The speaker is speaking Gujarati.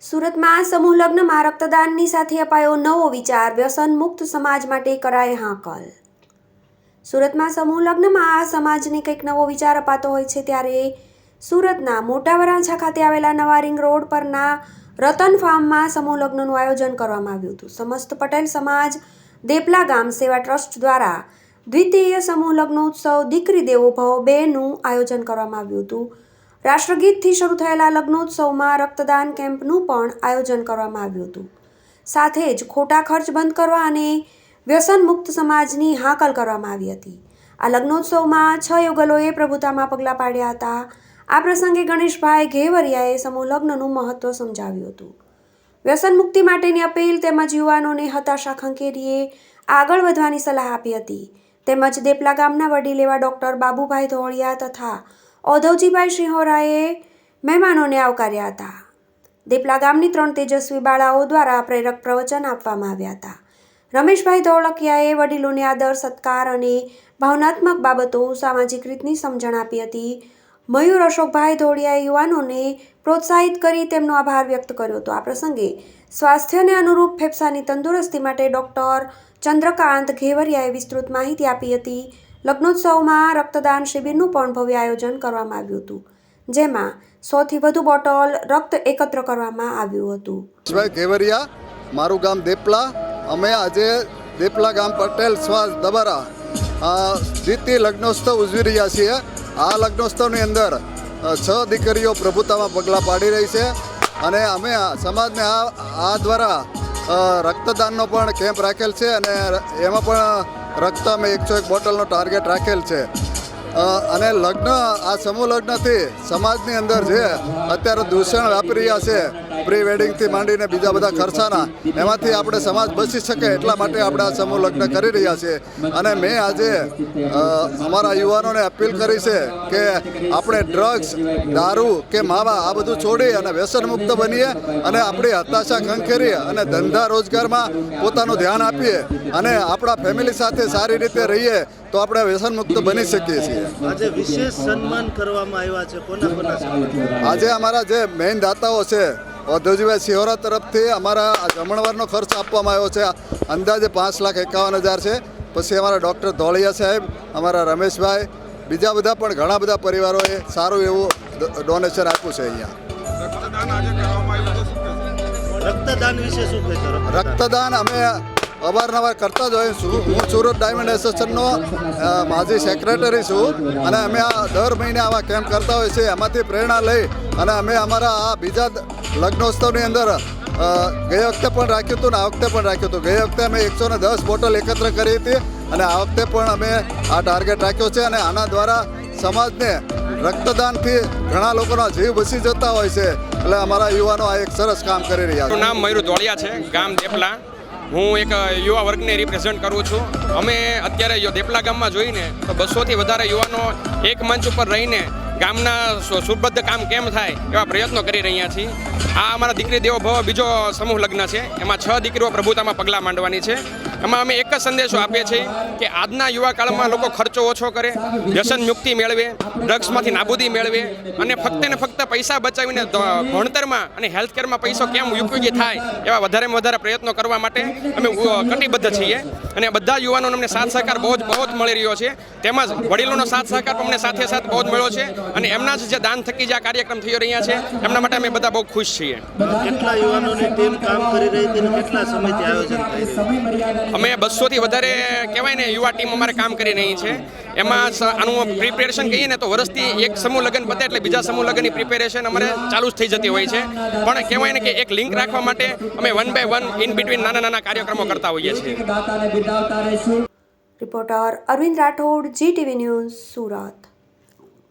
સુરતમાં સમૂહ લગ્નમાં રક્તદાનની સાથે અપાયો નવો વિચાર. વ્યસન મુક્ત સમાજ માટે કરાય હાંકલ. સુરતમાં સમૂહ લગ્નમાં આ સમાજને કંઈક નવો વિચાર અપાતો હોય છે ત્યારે સુરતના મોટા વરાછા ખાતે આવેલા નવા રિંગ રોડ પરના રતન ફાર્મમાં સમૂહ લગ્નનું આયોજન કરવામાં આવ્યું હતું. સમસ્ત પટેલ સમાજ દેપલા ગામ સેવા ટ્રસ્ટ દ્વારા દ્વિતીય સમૂહ લગ્નોત્સવ દીકરી દેવો ભવ બેનું આયોજન કરવામાં આવ્યું હતું. રાષ્ટ્રગીતથી શરૂ થયેલા લગ્નોત્સવમાં રક્તદાન કેમ્પનું પણ આયોજન કરવામાં આવ્યું હતું. સાથે જ ખોટા ખર્ચ બંધ કરવા અને વ્યસન મુક્ત સમાજની હાકલ કરવામાં આવી હતી. આ લગ્નોત્સવમાં છ યુગલોએ પ્રભુતામાં પગલાં પાડ્યા હતા. આ પ્રસંગે ગણેશભાઈ ઘેવરિયાએ સમૂહ લગ્નનું મહત્ત્વ સમજાવ્યું હતું. વ્યસન મુક્તિ માટેની અપીલ તેમજ યુવાનોને હતાશા ખંખેરીએ આગળ વધવાની સલાહ આપી હતી. તેમજ દેપલા ગામના વડીલ એવા ડૉક્ટર બાબુભાઈ ધોળિયા તથા ઔધવજીભાઈ સિંહોરાએ મહેમાનોને આવકાર્યા હતા. દેપલા ગામની ત્રણ તેજસ્વી બાળાઓ દ્વારા પ્રેરક પ્રવચન આપવામાં આવ્યા હતા. રમેશભાઈ ધોળકિયાએ વડીલોને આદર, સત્કાર અને ભાવનાત્મક બાબતો સામાજિક રીતની સમજણ આપી હતી. મયુર અશોકભાઈ ધોળિયાએ યુવાનોને પ્રોત્સાહિત કરી તેમનો આભાર વ્યક્ત કર્યો હતો. આ પ્રસંગે સ્વાસ્થ્યને અનુરૂપ ફેફસાની તંદુરસ્તી માટે ડૉક્ટર ચંદ્રકાંત ઘેવરિયાએ વિસ્તૃત માહિતી આપી હતી. લગ્નોત્સવમાં રક્તદાન શિબિરનું પણ ભવ્ય આયોજન કરવામાં આવ્યું હતું, જેમાં સોથી વધુ બોટલ રક્ત એકત્ર કરવામાં આવ્યું હતું. કેવરિયા, મારું ગામ દેપલા. અમે આજે દેપલા ગામ પટેલ સ્વાસ દબારા દ્વિતીય લગ્નોત્સવ ઉજવી રહ્યા છીએ. આ લગ્નોત્સવની અંદર છ દીકરીઓ પ્રભુતામાં પગલાં પાડી રહી છે અને અમે સમાજને આ આ દ્વારા રક્તદાનનો પણ કેમ્પ રાખેલ છે અને એમાં પણ રક્ત અમે એકસો એક બોટલનો ટાર્ગેટ રાખેલ છે. અને લગ્ન, આ સમૂહ લગ્નથી સમાજની અંદર જે અત્યારે દૂષણ વાપરી રહ્યા છે પ્રી વેડિંગથી માંડીને બીજા બધા ખર્ચાના એમાંથી આપણે સમાજ બચી શકે એટલા માટે આપણે આ સમૂહ લગ્ન કરી રહ્યા છીએ. અને મેં આજે અમારા યુવાનોને અપીલ કરી છે કે આપણે ડ્રગ્સ દારૂ કે માવા આ બધું છોડી અને વ્યસન મુક્ત બનીએ અને આપણી હતાશા ખંખેરીએ અને ધંધા રોજગારમાં પોતાનું ધ્યાન આપીએ અને આપણા ફેમિલી સાથે સારી રીતે રહીએ તો આપણે વ્યસન મુક્ત બની શકીએ છીએ. આજે વિશેષ સન્માન કરવામાં આવ્યા છે. કોના કોના આજે અમારા જે મેઇન દાતાઓ છે ઔદ્યોગિક સિહોરા તરફથી અમારા જમણવારનો ખર્ચ આપવામાં આવ્યો છે. અંદાજે પાંચ લાખ એકાવન હજાર છે. પછી અમારા ડૉક્ટર ધોળિયા સાહેબ અમારા રમેશભાઈ બીજા બધા પણ ઘણા બધા પરિવારોએ સારું એવું ડોનેશન આપ્યું છે અહીંયા. રક્તદાન વિશે શું કહેશો? રક્તદાન અમે અવારનવાર કરતા જ હોઈએ છું. હું સુરત ડાયમંડ એસોસિએશનનો માજી સેક્રેટરી છું અને અમે આ દર મહિને આવા કેમ્પ કરતા હોઈએ છીએ એમાંથી પ્રેરણા લઈ અને અમે અમારા આ બીજા લગ્નોત્સવની અંદર ગઈ વખતે પણ રાખ્યું હતું ને આ વખતે પણ રાખ્યું હતું. ગઈ વખતે અમે એકસો ને દસ બોટલ એકત્ર કરી હતી અને આ વખતે પણ અમે આ ટાર્ગેટ રાખ્યો છે અને આના દ્વારા સમાજને રક્તદાનથી ઘણા લોકોના જીવ બચી જતા હોય છે. એટલે અમારા યુવાનો આ એક સરસ કામ કરી રહ્યા છે. નામ મયુર ધોળિયા છે, ગામ દેપલા. હું એક યુવા વર્ગને રિપ્રેઝન્ટ કરું છું. અમે અત્યારે દેપલા ગામમાં જોઈને તો બસોથી વધારે યુવાનો એક મંચ ઉપર રહીને ગામના સુબદ્ધ કામ કેમ થાય એવા પ્રયત્નો કરી રહ્યા છીએ. આ અમારા દીકરી દેવો ભવ બીજો સમૂહ લગ્ન છે. એમાં છ દીકરીઓ પ્રભુતામાં પગલાં માંડવાની છે. એમાં અમે એક જ સંદેશો આપીએ છીએ કે આજના યુવા કાળમાં લોકો ખર્ચો ઓછો કરે, વ્યસન મુક્તિ મેળવે, ડ્રગ્સમાંથી નાબૂદી મેળવે અને ફક્ત ને ફક્ત પૈસા બચાવીને ભણતરમાં અને હેલ્થ કેરમાં પૈસો કેમ ઉપયોગી થાય એવા વધારેમાં વધારે પ્રયત્નો કરવા માટે અમે કટિબદ્ધ છીએ. અને બધા યુવાનોને અમને સાથ સહકાર બહુ જ બહુ જ મળી રહ્યો છે. તેમજ વડીલોનો સાથ સહકાર અમને સાથે સાથે બહુ જ મળ્યો છે અને એમના જ જે દાન થકી જે આ કાર્યક્રમ થઈ રહ્યા છે એમના માટે અમે બધા બહુ ખુશ છીએ. કેટલા યુવાનોની ટીમ કામ કરી રહી હતી કેટલા સમયથી આયોજન અમે બસોથી વધારે કહેવાય ને યુવા ટીમ અમારે કામ કરી રહી છે. એમાં આનું પ્રિપેરેશન કહીએ ને તો વર્ષથી એક સમૂહ લગ્ન પતે એટલે બીજા સમૂહ લગ્નની પ્રિપેરેશન અમારે ચાલુ જ થઈ જતી હોય છે. પણ કહેવાય ને કે એક લિંક રાખવા માટે અમે one by one in between નાના નાના કાર્યક્રમો કરતા હોઈએ છીએ. Reporter Arvind Rathod Zee TV news Surat.